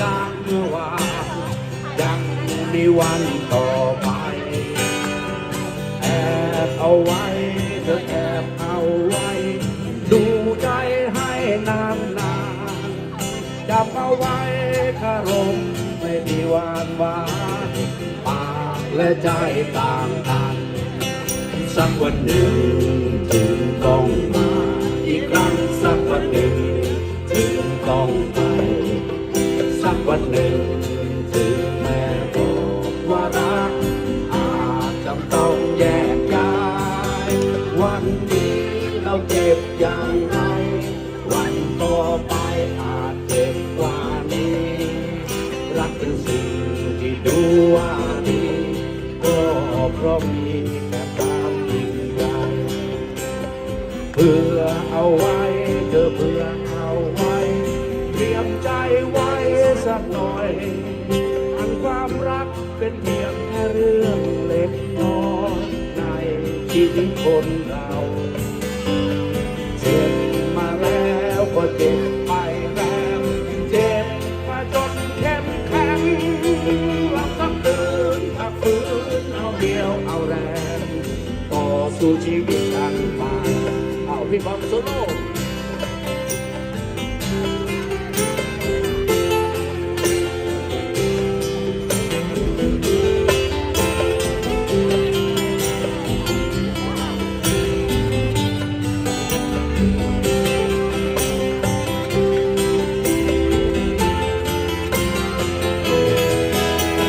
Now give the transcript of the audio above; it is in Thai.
จากเมื่อวานยังมีวันต่อไป แอบเอาไว้เธอแอบเอาไว้ ดูใจให้นานนานๆจับเอาไว้คารมไม่มีวานวานปากและใจต่างกันสักวันหนึ่งถึงต้องมาอีกครั้งสักวันหนึ่ง กวันหนึ่งถึงแม่บอกว่ารัก อาจจำต้องแยกย้าย วันนี้เราเจ็บอย่างไร วันต่อไปอาจเจ็บกว่านี้ รักเป็นสิ่งที่ดูว่าดีก็เพราะมีแต่ความยิ่งใหญ่เพื่อเอาไว้เธอเพื่อเอาไว้เตรียมใจไว้ สักหน่อย อันความรักเป็นเพียงแค่เรื่องเล็กน้อยในชีวิตคนเราเจ็บมาแล้วก็เจ็บไปแล้วเจ็บมาจนเข้มแข็งเราต้องเดินพักฟื้นเอาเดียวเอาแรงต่อสู้ชีวิตกันไปเอาพี่บอมโซโล่